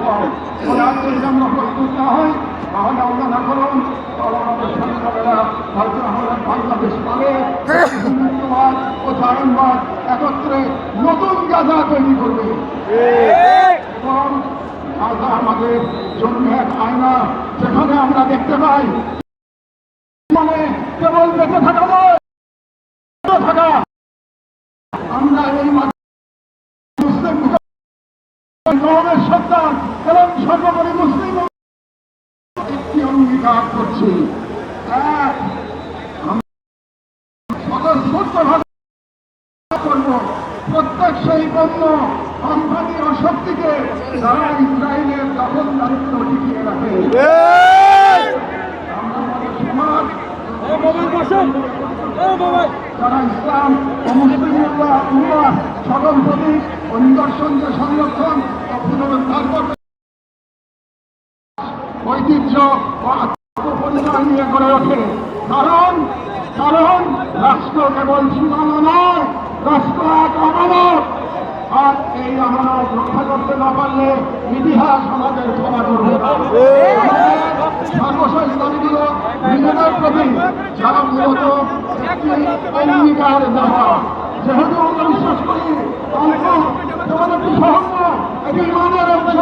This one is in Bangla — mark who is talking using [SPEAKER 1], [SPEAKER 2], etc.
[SPEAKER 1] পর আজকে আমরা প্রস্তুত না তাহলে আমরা না করুন। একত্রে নতুন তৈরি করবে। আমাদের জন্য এক আয়না, যেখানে আমরা দেখতে পাই মানে কেবল বেঁচে থাকা নয় থাকা। আমরা এই গৌরবের সন্তান এবং সর্বোপরি মুসলিম একটি অঙ্গীকার করছি। এক করব। প্রত্যেক সেই পণ্য কোম্পানি ও শক্তিকে যারা ইসরায়েলের দখল দায়িত্ব টিকিয়ে রাখে। সমাজ যারা ইসলাম ও মুসলিম সকল প্রতীক ও নিদর্শনকে সংরক্ষণ ঐতিহ্য ও আত্মপরিচয় নিয়ে গড়ে ওঠে। কারণ কারণ রাষ্ট্র কেবল সীমানা নয়, রাষ্ট্র এক আমানত। আর এই আমানত রক্ষা করতে না পারলে ইতিহাস আমাদের ক্ষমা করবে। সর্বশেষ নিজেদের প্রতি যারা মূলত একটি অঙ্গীকার দেওয়া। যেহেতু আমরা বিশ্বাস করি, অল্প যেমন একটি সহজ এটি মানের অংশ